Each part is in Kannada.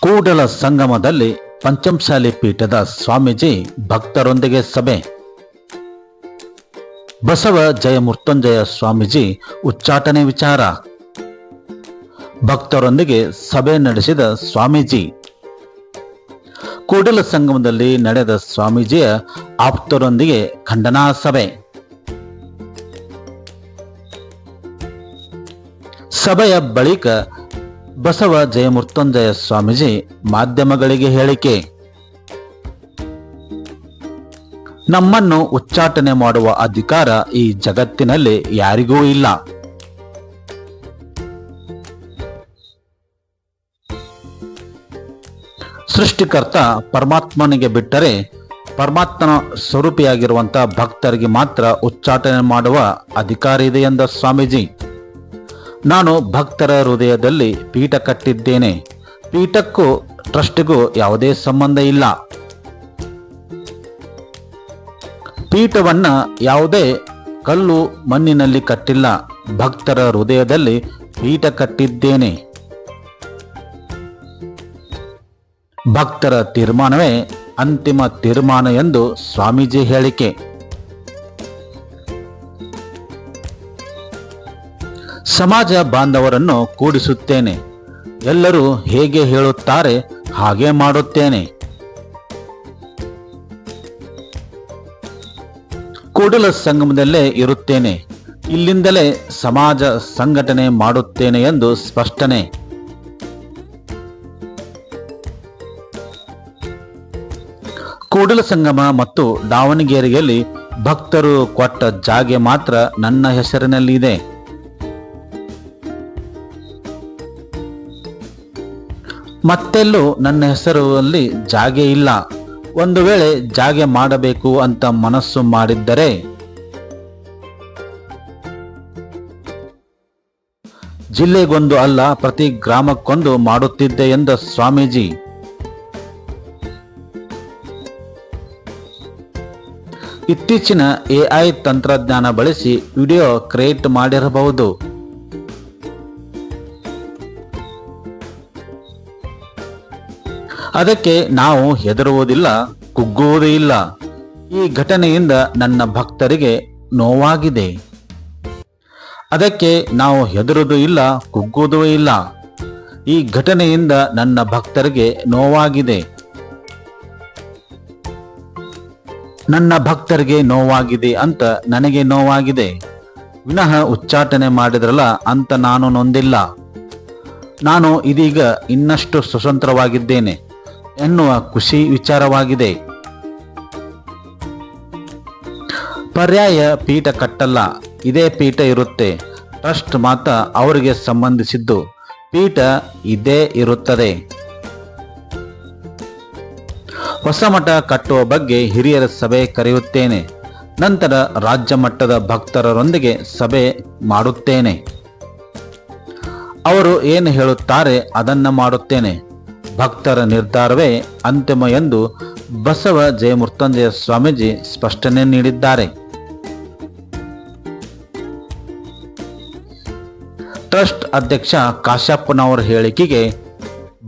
ಕೂಡಲ ಸಂಗಮದಲ್ಲಿ ಪಂಚಮಸಾಲಿ ಪೀಠದ ಸ್ವಾಮೀಜಿ ಭಕ್ತರೊಂದಿಗೆ ಸಭೆ. ಬಸವ ಜಯ ಮೃತ್ಯುಂಜಯ ಸ್ವಾಮೀಜಿ ಉಚ್ಚಾಟನೆ ವಿಚಾರ. ಭಕ್ತರೊಂದಿಗೆ ಸಭೆ ನಡೆಸಿದ ಸ್ವಾಮೀಜಿ. ಕೂಡಲ ಸಂಗಮದಲ್ಲಿ ನಡೆದ ಸ್ವಾಮೀಜಿಯ ಆಪ್ತರೊಂದಿಗೆ ಖಂಡನಾ ಸಭೆ. ಸಭೆಯ ಬಳಿಕ ಬಸವ ಜಯಮೃತ್ಯುಂಜಯ ಸ್ವಾಮೀಜಿ ಮಾಧ್ಯಮಗಳಿಗೆ ಹೇಳಿಕೆ. ನಮ್ಮನ್ನು ಉಚ್ಚಾಟನೆ ಮಾಡುವ ಅಧಿಕಾರ ಈ ಜಗತ್ತಿನಲ್ಲಿ ಯಾರಿಗೂ ಇಲ್ಲ. ಸೃಷ್ಟಿಕರ್ತ ಪರಮಾತ್ಮನಿಗೆ ಬಿಟ್ಟರೆ ಪರಮಾತ್ಮನ ಸ್ವರೂಪಿಯಾಗಿರುವಂತಹ ಭಕ್ತರಿಗೆ ಮಾತ್ರ ಉಚ್ಚಾಟನೆ ಮಾಡುವ ಅಧಿಕಾರ ಇದೆ ಎಂದ ಸ್ವಾಮೀಜಿ. ನಾನು ಭಕ್ತರ ಹೃದಯದಲ್ಲಿ ಪೀಠ ಕಟ್ಟಿದ್ದೇನೆ. ಪೀಠಕ್ಕೂ ಟ್ರಸ್ಟ್ಗೂ ಯಾವುದೇ ಸಂಬಂಧ ಇಲ್ಲ. ಪೀಠವನ್ನು ಯಾವುದೇ ಕಲ್ಲು ಮಣ್ಣಿನಲ್ಲಿ ಕಟ್ಟಿಲ್ಲ. ಭಕ್ತರ ಹೃದಯದಲ್ಲಿ ಪೀಠ ಕಟ್ಟಿದ್ದೇನೆ. ಭಕ್ತರ ತೀರ್ಮಾನವೇ ಅಂತಿಮ ತೀರ್ಮಾನ ಎಂದು ಸ್ವಾಮೀಜಿ ಹೇಳಿಕೆ. ಸಮಾಜ ಬಾಂಧವರನ್ನು ಕೂಡಿಸುತ್ತೇನೆ. ಎಲ್ಲರೂ ಹೇಗೆ ಹೇಳುತ್ತಾರೆ ಹಾಗೆ ಮಾಡುತ್ತೇನೆ. ಕೂಡಲ ಸಂಗಮದಲ್ಲೇ ಇರುತ್ತೇನೆ. ಇಲ್ಲಿಂದಲೇ ಸಮಾಜ ಸಂಘಟನೆ ಮಾಡುತ್ತೇನೆ ಎಂದು ಸ್ಪಷ್ಟನೆ. ಕೂಡಲ ಸಂಗಮ ಮತ್ತು ದಾವಣಗೆರೆಯಲ್ಲಿ ಭಕ್ತರು ಕೊಟ್ಟ ಜಾಗೆ ಮಾತ್ರ ನನ್ನ ಹೆಸರಿನಲ್ಲಿದೆ. ಮತ್ತೆಲ್ಲೂ ನನ್ನ ಹೆಸರಲ್ಲಿ ಜಾಗೆ ಇಲ್ಲ. ಒಂದು ವೇಳೆ ಜಾಗೆ ಮಾಡಬೇಕು ಅಂತ ಮನಸ್ಸು ಮಾಡಿದ್ದರೆ? ಜಿಲ್ಲೆಗೊಂದು ಅಲ್ಲ, ಪ್ರತಿ ಗ್ರಾಮಕ್ಕೊಂದು ಮಾಡುತ್ತಿದ್ದೆ ಎಂದ ಸ್ವಾಮೀಜಿ. ಇತ್ತೀಚಿನ ಎಐ ತಂತ್ರಜ್ಞಾನ ಬಳಸಿ ವಿಡಿಯೋ ಕ್ರಿಯೇಟ್ ಮಾಡಿರಬಹುದು. ಅದಕ್ಕೆ ನಾವು ಹೆದರುವುದಿಲ್ಲ, ಕುಗ್ಗುವುದೇ ಇಲ್ಲ. ಈ ಘಟನೆಯಿಂದ ನನ್ನ ಭಕ್ತರಿಗೆ ನೋವಾಗಿದೆ. ಅದಕ್ಕೆ ನಾವು ಹೆದರುವುದೂ ಇಲ್ಲ, ಕುಗ್ಗುವುದೂ ಇಲ್ಲ. ಈ ಘಟನೆಯಿಂದ ನನ್ನ ಭಕ್ತರಿಗೆ ನೋವಾಗಿದೆ. ನನ್ನ ಭಕ್ತರಿಗೆ ನೋವಾಗಿದೆ ಅಂತ ನನಗೆ ನೋವಾಗಿದೆ. ವಿನಃ ಉಚ್ಚಾಟನೆ ಮಾಡಿದ್ರಲ್ಲ, ಅಂತ ನಾನು ನೊಂದಿಲ್ಲ. ನಾನು ಇದೀಗ ಇನ್ನಷ್ಟು ಸ್ವತಂತ್ರವಾಗಿದ್ದೇನೆ. ಎನ್ನುವ ಖುಷಿ ವಿಚಾರವಾಗಿದೆ. ಪರ್ಯಾಯ ಪೀಠ ಕಟ್ಟಲ್ಲ, ಇದೇ ಪೀಠ ಇರುತ್ತೆ. ಟ್ರಸ್ಟ್ ಮಾತ್ರ ಅವರಿಗೆ ಸಂಬಂಧಿಸಿದ್ದು, ಪೀಠ ಇದೇ ಇರುತ್ತದೆ. ಹೊಸ ಮಠ ಕಟ್ಟುವ ಬಗ್ಗೆ ಹಿರಿಯರ ಸಭೆ ಕರೆಯುತ್ತೇನೆ. ನಂತರ ರಾಜ್ಯ ಮಟ್ಟದ ಭಕ್ತರರೊಂದಿಗೆ ಸಭೆ ಮಾಡುತ್ತೇನೆ. ಅವರು ಏನು ಹೇಳುತ್ತಾರೆ ಅದನ್ನ ಮಾಡುತ್ತೇನೆ. ಭಕ್ತರ ನಿರ್ಧಾರವೇ ಅಂತಿಮ ಎಂದು ಬಸವ ಜಯಮೃತ್ಯುಂಜಯ ಸ್ವಾಮೀಜಿ ಸ್ಪಷ್ಟನೆ ನೀಡಿದ್ದಾರೆ. ಟ್ರಸ್ಟ್ ಅಧ್ಯಕ್ಷ ಕಾಶ್ಯಪ್ಪನವರ ಹೇಳಿಕೆಗೆ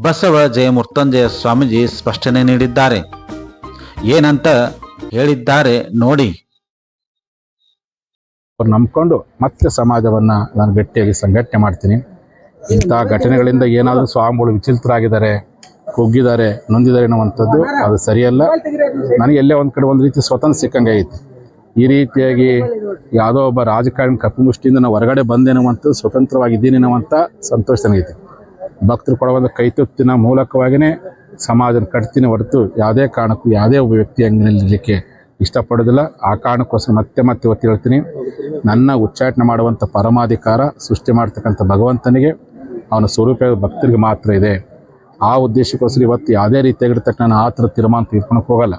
ಬಸವ ಜಯಮೃತ್ಯುಂಜಯ ಸ್ವಾಮೀಜಿ ಸ್ಪಷ್ಟನೆ ನೀಡಿದ್ದಾರೆ. ಏನಂತ ಹೇಳಿದ್ದಾರೆ ನೋಡಿ. ನಂಬಿಕೊಂಡು ನಂಬ್ಕೊಂಡು ಮತ್ತೆ ಸಮಾಜವನ್ನು ನಾನು ಗಟ್ಟಿಯಾಗಿ ಸಂಘಟನೆ ಮಾಡ್ತೀನಿ. ಇಂಥ ಘಟನೆಗಳಿಂದ ಏನಾದರೂ ಸ್ವಾಮಿಗಳು ವಿಚಿತ್ರರಾಗಿದ್ದಾರೆ ಕುಗ್ಗಿದ್ದಾರೆ ನೊಂದಿದ್ದಾರೆ ಅನ್ನುವಂಥದ್ದು ಅದು ಸರಿಯಲ್ಲ. ನನಗೆ ಎಲ್ಲೇ ಒಂದು ಕಡೆ ಒಂದು ರೀತಿ ಸ್ವತಂತ್ರ ಸಿಕ್ಕಂಗೆ ಐತಿ ಈ ರೀತಿಯಾಗಿ ಯಾವುದೋ ಒಬ್ಬ ರಾಜಕಾರಣಿ ಕಪ್ಪು ಮುಷ್ಟಿಯಿಂದ ನಾವು ಹೊರಗಡೆ ಬಂದೇನುವಂಥದ್ದು ಸ್ವತಂತ್ರವಾಗಿದ್ದೀನಿ ಅನ್ನುವಂಥ ಸಂತೋಷ ನನಗೈತಿ ಭಕ್ತರು ಕೊಡುವಂಥ ಕೈತುತ್ತಿನ ಮೂಲಕವಾಗಿಯೇ ಸಮಾಜನ ಕಟ್ತೀನಿ ಹೊರತು ಯಾವುದೇ ಕಾರಣಕ್ಕೂ ಯಾವುದೇ ಒಬ್ಬ ವ್ಯಕ್ತಿ ಅಂಗನಲ್ಲಿರಲಿಕ್ಕೆ ಇಷ್ಟಪಡೋದಿಲ್ಲ. ಆ ಕಾರಣಕ್ಕೋಸ್ಕರ ಮತ್ತೆ ಮತ್ತೆ ಒತ್ತಿ ಹೇಳ್ತೀನಿ ನನ್ನ ಉಚ್ಚಾಟನೆ ಮಾಡುವಂಥ ಪರಮಾಧಿಕಾರ ಸೃಷ್ಟಿ ಮಾಡ್ತಕ್ಕಂಥ ಭಗವಂತನಿಗೆ ಅವನ ಸ್ವರೂಪ ಭಕ್ತರಿಗೆ ಮಾತ್ರ ಇದೆ. ಆ ಉದ್ದೇಶಕ್ಕೋಸ್ಕರ ಇವತ್ತು ಯಾವುದೇ ರೀತಿಯಾಗಿರ್ತಕ್ಕ ನಾನು ಆ ಥರ ತೀರ್ಮಾನ ತೀರ್ಕೊಳಕ್ಕೆ ಹೋಗಲ್ಲ.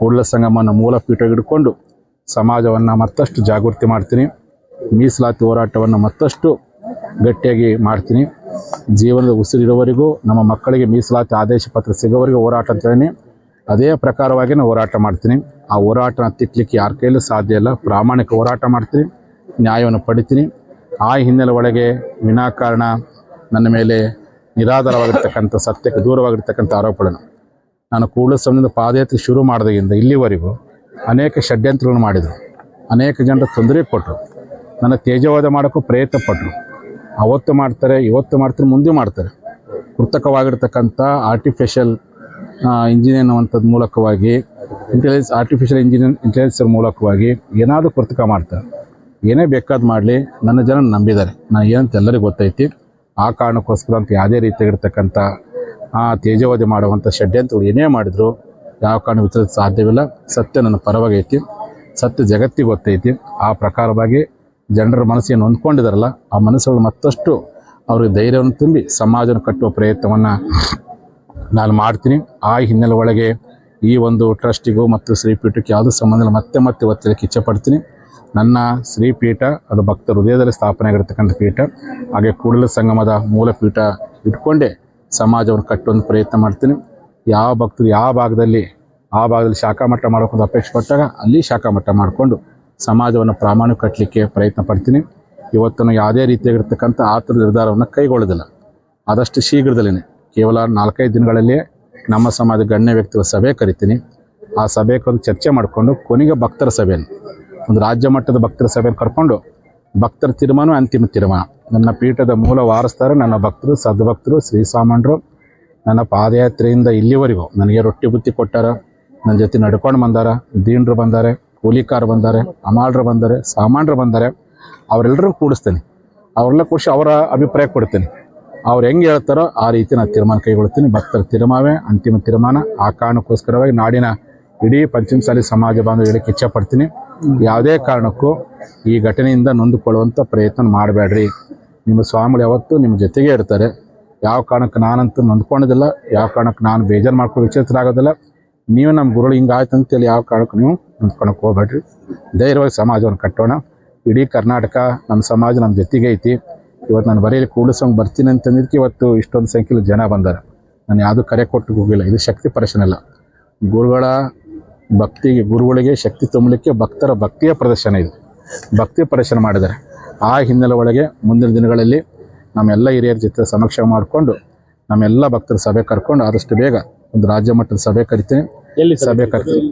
ಕೂಡಲ ಸಂಗಮನ ಮೂಲ ಪೀಠ ಹಿಡ್ಕೊಂಡು ಸಮಾಜವನ್ನು ಮತ್ತಷ್ಟು ಜಾಗೃತಿ ಮಾಡ್ತೀನಿ. ಮೀಸಲಾತಿ ಹೋರಾಟವನ್ನು ಮತ್ತಷ್ಟು ಗಟ್ಟಿಯಾಗಿ ಮಾಡ್ತೀನಿ. ಜೀವನದ ಉಸಿರಿರೋವರೆಗೂ ನಮ್ಮ ಮಕ್ಕಳಿಗೆ ಮೀಸಲಾತಿ ಆದೇಶ ಪತ್ರ ಸಿಗೋವರೆಗೂ ಹೋರಾಟ ಅಂತ ಹೇಳಿ ಅದೇ ಪ್ರಕಾರವಾಗಿ ನಾನು ಹೋರಾಟ ಮಾಡ್ತೀನಿ. ಆ ಹೋರಾಟನ ತಿಕ್ಕಲಿಕ್ಕೆ ಯಾರ ಕೈಯಲ್ಲೂ ಸಾಧ್ಯ ಇಲ್ಲ. ಪ್ರಾಮಾಣಿಕ ಹೋರಾಟ ಮಾಡ್ತೀನಿ. ನ್ಯಾಯವನ್ನು ಪಡಿತೀನಿ. ಆ ಹಿನ್ನೆಲೆ ಒಳಗೆ ವಿನಾಕಾರಣ ನನ್ನ ಮೇಲೆ ನಿರಾಧಾರವಾಗಿರ್ತಕ್ಕಂಥ ಸತ್ಯಕ್ಕೆ ದೂರವಾಗಿರ್ತಕ್ಕಂಥ ಆರೋಪಗಳನ್ನು ನಾನು ಕೂಡಲ ಸಮಯದ ಪಾದಯಾತ್ರೆ ಶುರು ಮಾಡಿದಾಗಿಂದ ಇಲ್ಲಿವರೆಗೂ ಅನೇಕ ಷಡ್ಯಂತ್ರಗಳನ್ನು ಮಾಡಿದರು. ಅನೇಕ ಜನರು ತೊಂದರೆ ಕೊಟ್ಟರು ನನ್ನ ತೇಜವಾದ ಮಾಡೋಕ್ಕೂ ಪ್ರಯತ್ನ ಪಟ್ಟರು ಅವತ್ತು ಮಾಡ್ತಾರೆ, ಇವತ್ತು ಮಾಡ್ತಾರೆ, ಮುಂದೆ ಮಾಡ್ತಾರೆ. ಕೃತಕವಾಗಿರ್ತಕ್ಕಂಥ ಆರ್ಟಿಫಿಷಿಯಲ್ ಇಂಜಿನಿಯರ್ ಅನ್ನುವಂಥದ್ದು ಮೂಲಕವಾಗಿ ಇಂಟೆಲಿಜೆನ್ಸ್ ಆರ್ಟಿಫಿಷಿಯಲ್ ಇಂಜಿನಿಯರ್ ಇಂಟೆಲಿಜೆನ್ಸ್ ಮೂಲಕವಾಗಿ ಏನಾದರೂ ಕೃತಕ ಮಾಡ್ತಾರೆ. ಏನೇ ಬೇಕಾದ್ ಮಾಡಲಿ, ನನ್ನ ಜನ ನಂಬಿದ್ದಾರೆ. ನಾನು ಏನಂತ ಎಲ್ಲರಿಗೂ ಗೊತ್ತೈತಿ, ಆ ಕಾರಣಕ್ಕೋಸ್ಕರ ಅಂತ ಯಾವುದೇ ರೀತಿಯಾಗಿರ್ತಕ್ಕಂಥ ಆ ತೇಜವಾದಿ ಮಾಡುವಂಥ ಷಡ್ಯಂತ್ರಗಳು ಏನೇ ಮಾಡಿದ್ರು, ಯಾವ ಕಾರಣ ವಿಚಾರ ಸಾಧ್ಯವಿಲ್ಲ. ಸತ್ಯ ನನ್ನ ಪರವಾಗೈತಿ. ಸತ್ಯ ಜಗತ್ತಿಗೆ ಗೊತ್ತೈತಿ. ಆ ಪ್ರಕಾರವಾಗಿ ಜನರ ಮನಸ್ಸಿಗೆ ಹೊಂದ್ಕೊಂಡಿದಾರಲ್ಲ, ಆ ಮನಸ್ಸುಗಳು ಮತ್ತಷ್ಟು ಅವ್ರಿಗೆ ಧೈರ್ಯವನ್ನು ತುಂಬಿ ಸಮಾಜವನ್ನು ಕಟ್ಟುವ ಪ್ರಯತ್ನವನ್ನು ನಾನು ಮಾಡ್ತೀನಿ. ಆ ಹಿನ್ನೆಲೆ ಒಳಗೆ ಈ ಒಂದು ಟ್ರಸ್ಟಿಗೂ ಮತ್ತು ಶ್ರೀಪೀಠಕ್ಕೆ ಯಾವುದೂ ಸಂಬಂಧ ಇಲ್ಲ. ಮತ್ತೆ ಮತ್ತೆ ಒತ್ತಲಿಕ್ಕೆ ಇಚ್ಛೆಪಡ್ತೀನಿ. ನನ್ನ ಶ್ರೀಪೀಠ ಅದು ಭಕ್ತ ಹೃದಯದಲ್ಲಿ ಸ್ಥಾಪನೆ ಆಗಿರ್ತಕ್ಕಂಥ ಪೀಠ, ಹಾಗೆ ಕೂಡಲ ಸಂಗಮದ ಮೂಲ ಪೀಠ ಇಟ್ಕೊಂಡೇ ಸಮಾಜವನ್ನು ಕಟ್ಟುವಂಥ ಪ್ರಯತ್ನ ಮಾಡ್ತೀನಿ. ಯಾವ ಭಕ್ತರು ಯಾವ ಭಾಗದಲ್ಲಿ, ಆ ಭಾಗದಲ್ಲಿ ಶಾಖಾ ಮಟ್ಟ ಮಾಡೋಕ್ಕೊಂದು ಅಪೇಕ್ಷೆ ಪಟ್ಟಾಗ ಅಲ್ಲಿ ಶಾಖಾ ಮಟ್ಟ ಮಾಡಿಕೊಂಡು ಸಮಾಜವನ್ನು ಪ್ರಾಮಾಣಿಕ ಕಟ್ಟಲಿಕ್ಕೆ ಪ್ರಯತ್ನ ಪಡ್ತೀನಿ. ಇವತ್ತನ್ನು ಯಾವುದೇ ರೀತಿಯಾಗಿರ್ತಕ್ಕಂಥ ಆತುರ ನಿರ್ಧಾರವನ್ನು ಕೈಗೊಳ್ಳೋದಿಲ್ಲ. ಆದಷ್ಟು ಶೀಘ್ರದಲ್ಲೇ ಕೇವಲ ನಾಲ್ಕೈದು ದಿನಗಳಲ್ಲಿ ನಮ್ಮ ಸಮಾಜ ಗಣ್ಯ ವ್ಯಕ್ತಿಗಳ ಸಭೆ ಕರಿತೀನಿ. ಆ ಸಭೆ ಕರೆದು ಚರ್ಚೆ ಮಾಡಿಕೊಂಡು ಕೊನೆಗೆ ಭಕ್ತರ ಸಭೆಯನ್ನು ಒಂದು ರಾಜ್ಯ ಮಟ್ಟದ ಭಕ್ತರ ಸಭೆ ಕರ್ಕೊಂಡು ಭಕ್ತರ ತೀರ್ಮಾನ ಅಂತಿಮ ತೀರ್ಮಾನ. ನನ್ನ ಪೀಠದ ಮೂಲ ವಾರಸ್ತಾರೆ ನನ್ನ ಭಕ್ತರು, ಸದ್ಭಕ್ತರು, ಶ್ರೀ ಸಾಮಾನ್ಯರು ನನ್ನ ಪಾದಯಾತ್ರೆಯಿಂದ ಇಲ್ಲಿವರೆಗೂ ನನಗೆ ರೊಟ್ಟಿ ಬುತ್ತಿ ಕೊಟ್ಟಾರ. ನನ್ನ ಜೊತೆ ನಡ್ಕೊಂಡು ಬಂದಾರ. ದೀನರು ಬಂದಾರೆ, ಕೂಲಿಕಾರ ಬಂದಾರೆ ಅಮಾಳ್ರು ಬಂದಾರೆ ಸಾಮಾನ್ಯರು ಬಂದಾರೆ. ಅವರೆಲ್ಲರೂ ಕೂಡಿಸ್ತೇನೆ. ಅವರೆಲ್ಲ ಕೂಡಿಸಿ ಅವರ ಅಭಿಪ್ರಾಯ ಕೊಡ್ತೇನೆ. ಅವ್ರು ಹೆಂಗೆ ಹೇಳ್ತಾರೋ ಆ ರೀತಿ ನಾನು ತೀರ್ಮಾನ ಕೈಗೊಳ್ತೀನಿ ಭಕ್ತರ ತೀರ್ಮಾನವೇ ಅಂತಿಮ ತೀರ್ಮಾನ. ಆ ಕಾರಣಕ್ಕೋಸ್ಕರವಾಗಿ ನಾಡಿನ ಇಡೀ ಪಂಚಮಸಾಲಿ ಸಮಾಜ ಬಾಂಧವ ಹೇಳಕ್ಕೆ ಇಚ್ಛಪಡ್ತೀನಿ. ಯಾವುದೇ ಕಾರಣಕ್ಕೂ ಈ ಘಟನೆಯಿಂದ ನೊಂದುಕೊಳ್ಳುವಂಥ ಪ್ರಯತ್ನ ಮಾಡಬೇಡ್ರಿ. ನಿಮ್ಮ ಸ್ವಾಮಿಗಳು ಯಾವತ್ತೂ ನಿಮ್ಮ ಜೊತೆಗೆ ಇರ್ತಾರೆ. ಯಾವ ಕಾರಣಕ್ಕೆ ನಾನಂತೂ ನೊಂದ್ಕೊಂಡಿದ್ದಿಲ್ಲ, ಯಾವ ಕಾರಣಕ್ಕೆ ನಾನು ಬೇಜಾರು ಮಾಡ್ಕೊಂಡು ವಿಚಿತ್ರ ನೀವು ನಮ್ಮ ಗುರುಗಳು ಹಿಂಗಾಯ್ತು ಅಂತೇಳಿ ಯಾವ ಕಾರಣಕ್ಕೆ ನೀವು ನೊಂದ್ಕೊಳಕ್ಕೆ ಹೋಗ್ಬೇಡ್ರಿ. ಧೈರ್ಯವಾಗಿ ಸಮಾಜವನ್ನು ಕಟ್ಟೋಣ. ಇಡೀ ಕರ್ನಾಟಕ ನಮ್ಮ ಸಮಾಜ ನಮ್ಮ ಜೊತೆಗೆ ಐತಿ. ಇವತ್ತು ನಾನು ಬರೀಲಿ ಕೂಡಿಸೋಂಗೆ ಬರ್ತೀನಿ ಅಂತಂದಿದ್ದಕ್ಕೆ ಇವತ್ತು ಇಷ್ಟೊಂದು ಸಂಖ್ಯೆಯಲ್ಲಿ ಜನ ಬಂದಾರೆ. ನಾನು ಯಾವುದೂ ಕರೆ ಕೊಟ್ಟು ಹೋಗಿಲ್ಲ. ಇದು ಶಕ್ತಿ ಪರಶನಲ್ಲ. ಗುರುಗಳ ಭಕ್ತಿಗೆ ಗುರುಗಳಿಗೆ ಶಕ್ತಿ ತುಂಬಲಿಕ್ಕೆ ಭಕ್ತರ ಭಕ್ತಿಯ ಪ್ರದರ್ಶನ ಇದು. ಭಕ್ತಿ ಪ್ರದರ್ಶನ ಮಾಡಿದ್ದಾರೆ. ಆ ಹಿನ್ನೆಲೆ ಒಳಗೆ ಮುಂದಿನ ದಿನಗಳಲ್ಲಿ ನಮ್ಮೆಲ್ಲ ಹಿರಿಯರ ಜೊತೆ ಸಮೀಕ್ಷೆ ಮಾಡಿಕೊಂಡು ನಮ್ಮೆಲ್ಲ ಭಕ್ತರ ಸಭೆ ಕರ್ಕೊಂಡು ಆದಷ್ಟು ಬೇಗ ಒಂದು ರಾಜ್ಯ ಮಟ್ಟದ ಸಭೆ ಕರಿತೀನಿ. ಎಲ್ಲಿ ಸಭೆ ಕರಿತೀನಿ